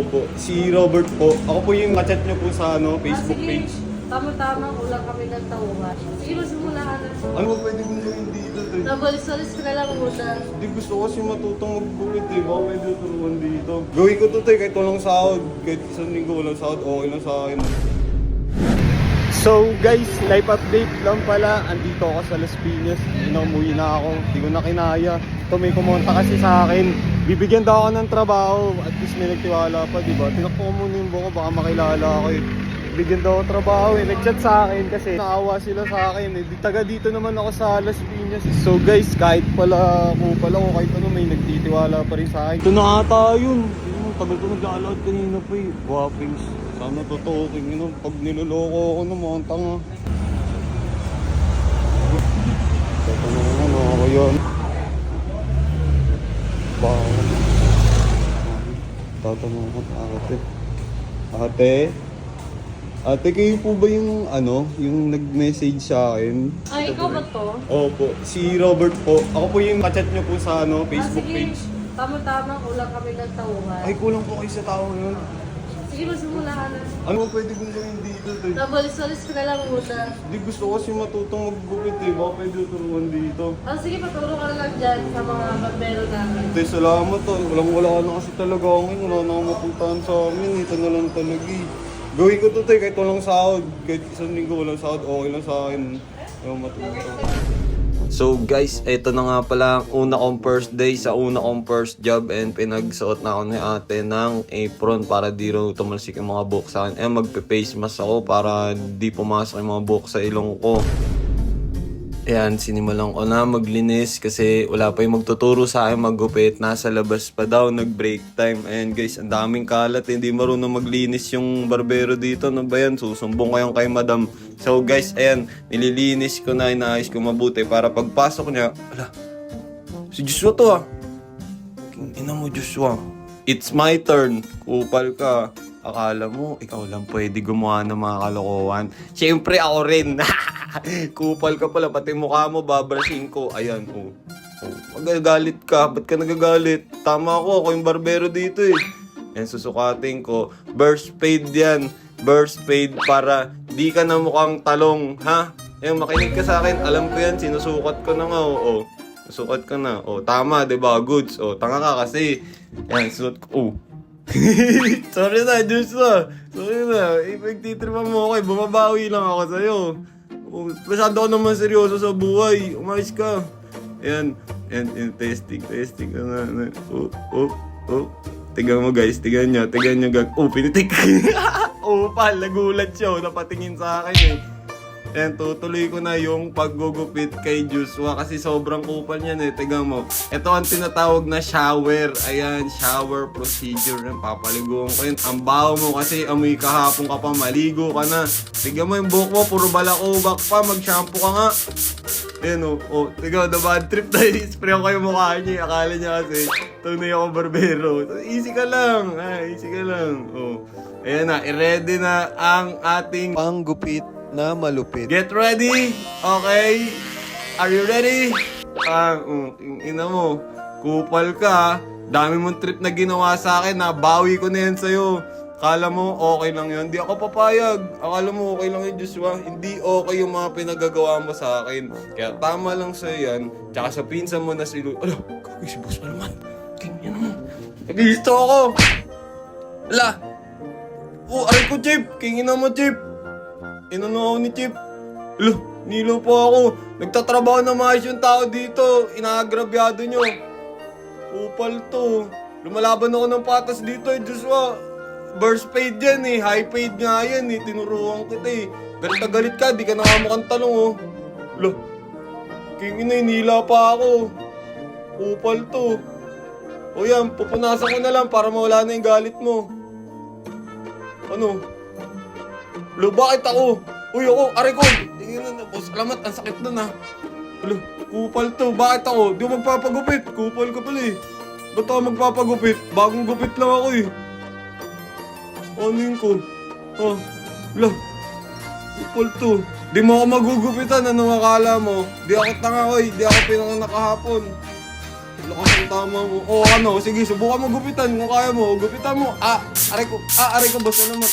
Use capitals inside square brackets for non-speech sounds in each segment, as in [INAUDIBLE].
Opo, si Robert po. Ako po yung kachat niyo po sa ano, Facebook ah, page. Tama-tama, kulang kami ng tauhan. Sige, magsimula ka na. Ano ba pwede kong gawin dito? Tay? Nabalis-alis ka na lang muna. Hindi gusto ko kasi matutong magbulit eh. Baka pwede turuan dito. Gawin ko to tay, kahit walang sahod. Kahit isang linggo walang sahod, okay lang sa akin. So guys, life update lang pala. Andito ako sa Las Piñas. Inaumuwi na ako. Hindi ko na kinaya. Ito may kumonta kasi sa akin. Bibigyan daw ako ng trabaho. At least may nagtiwala pa, di ba? Tinakpo ko muna yung buko, baka makilala ako eh. Bigyan daw ako trabaho eh. Nag-chat sa akin kasi naawa sila sa akin eh. Taga dito naman ako sa Las Piñas. So guys, kahit pala ko pala ko kahit ano may nagtitiwala pa rin sa akin. Ito na ata yun. Tagal ko nag-aalad kanina pa eh. Guwapings. Sana totoo king. Pag niloloko ako ng mga tanga. Tatanong ano ako yun. Bawal. Tatanong ko ate. Ate? Ate, kayo po ba yung ano, yung nag-message sa akin? Ay, ikaw ba to? Opo, si Robert po. Ako po yung kachat niyo po sa ano, Facebook ah, sige. page. Tama-tama, kulang kami ng tauhan. Ay, kulang po kayo sa tao yun. Sige, magsimula ka na. Ano pwede kong gawin dito? Tay? Nabalis-alis ka na lang muna. Hindi gusto ko kasi matutong maggupit eh. Baka pwede turuan dito. Ah, sige, paturo ka na lang dyan sa mga barbero namin. Tay, salamat ah. Walang wala na kasi talaga ako ngayon. Wala na akong mapuntahan sa amin. Ito na lang talaga eh. Gawin ko to tay kahit walang sahod. Kahit isang linggo walang sahod, okay lang sa akin. Ayaw matuto. So guys, ito na nga pala ang una kong first day sa una kong first job and pinagsuot na ako ni ate ng apron para di raw tumalsik yung mga buhok sa akin. Eh magpe-face mask ako para di pumasok yung mga buhok sa ilong ko. Ayan, sinimulan ko na maglinis kasi wala pa yung magtuturo sa akin maggupit. Nasa labas pa daw, nag-break time. Ayan guys, ang daming kalat. Hindi marunong maglinis yung barbero dito. Ano ba yan? Susumbong ko yung kay madam. So guys, ayan, nililinis ko na, inaayos ko mabuti para pagpasok niya, ala, si Joshua to ah. Ina mo Joshua. It's my turn. Kupal ka. Akala mo, ikaw lang pwede gumawa ng mga kalokohan. Siyempre ako rin. [LAUGHS] [LAUGHS] Kupal ka pala, pati mukha mo, babrashing ko. Ayan, oh. Magagalit ka, ba't ka nagagalit? Tama ako, ako yung barbero dito eh. Yan, susukatin ko. Burst paid yan. Burst paid para di ka na mukhang talong, ha? Yan, makinig ka sa akin. Alam ko yan, sinusukat ko na nga, oh. oh. Sukat ka na. Oh, tama, ba? Goods. Oh, tanga ka kasi. Yan, suot ko. Oh. [LAUGHS] Sorry na, Joshua. Sorry na. Ipagtitripan mo ako eh. Bumabawi lang ako sa'yo. Masyado ka naman seryoso sa buhay. Umayos ka. Ayan. Ayan, ayan. Testing, testing. Ano, ano. Oh, oh, oh. Tignan mo guys, tignan nyo, tignan nyo gag... Oh, pinitik! [LAUGHS] oh, pal, nagulat siya, oh, napatingin sa akin eh. Ayan, tutuloy ko na yung paggugupit kay Joshua kasi sobrang kupal niyan eh. Tignan mo. Ito ang tinatawag na shower. Ayan, shower procedure. Ayan, papaliguan ko yun. Ang baho mo kasi amoy kahapon ka pa, maligo ka na. Tignan mo yung buhok mo, puro balakubak pa. Mag-shampoo ka nga. Ayan o, oh, tignan, the bad trip na spray ko yung mukha niya. Akala niya kasi, tunay ako barbero. Easy ka lang, ah, easy ka lang. Oh. Ayan na, i-ready na ang ating Panggupit na malupit. Get ready! Okay? Are you ready? Ah, uh, ina mo. Kupal ka. Dami mong trip na ginawa sa akin. Nabawi ko na yan sa'yo. Akala mo okay lang yun. Hindi ako papayag. Akala mo okay lang yun, Joshua. Hindi okay yung mga pinagagawa mo sa akin. Kaya tama lang sa'yo yan. Tsaka sa pinsan mo na si Lu... Ala, kagay si boss pa naman. King, yan mo. Nagisto ako. Ala. Oh, aray ko, Chip. King ina mo, Chip. Inano ako ni Chip. Lo, nilo po ako. Nagtatrabaho na maayos yung tao dito. Inaagrabyado nyo. Upal to. Lumalaban ako ng patas dito eh, Joshua. Burst paid yan eh. High paid nga yan eh. Tinuruan kita eh. Galit galit ka, di ka nakamukhang talong oh. Lo, king ina, nila pa ako. Upal to. O yan, pupunasan ko na lang para mawala na yung galit mo. Ano? Lo, bakit ako? Uy, ako, aray ko. Tingnan na, boss. Alamat, ang sakit nun ha. Lo, kupal to. Bakit ako? Di ako magpapagupit. Kupal ka pala eh. Ba't ako magpapagupit? Bagong gupit lang ako eh. Ano yun ko? Oh, lo. Kupal to. Di mo ako magugupitan. Ano akala mo? Di ako tanga eh. Di ako pinanganak kahapon. Lakas ang tama mo. O ano, sige, subukan mo gupitan kung kaya mo. Gupitan mo. Ah, aray ko. Ah, aray ko ba? Salamat.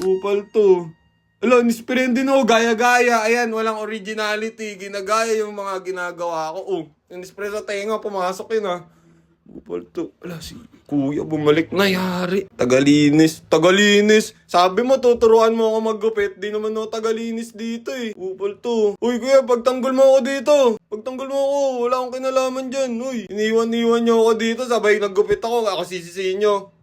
Upal to. Ala, nispirin din ako. Gaya-gaya. Ayan, walang originality. Ginagaya yung mga ginagawa ko. Oh, nispray sa tenga. Pumasok yun ah. Upal to. Ala, si kuya bumalik na yari. Tagalinis. Tagalinis. Sabi mo, tuturuan mo ako maggupit. Di naman ako tagalinis dito eh. Upal to. Uy, kuya, pagtanggol mo ako dito. Pagtanggol mo ako, wala akong kinalaman dyan. Uy, iniwan-iwan niyo ako dito. Sabay naggupit ako. Ako sisisihin niyo.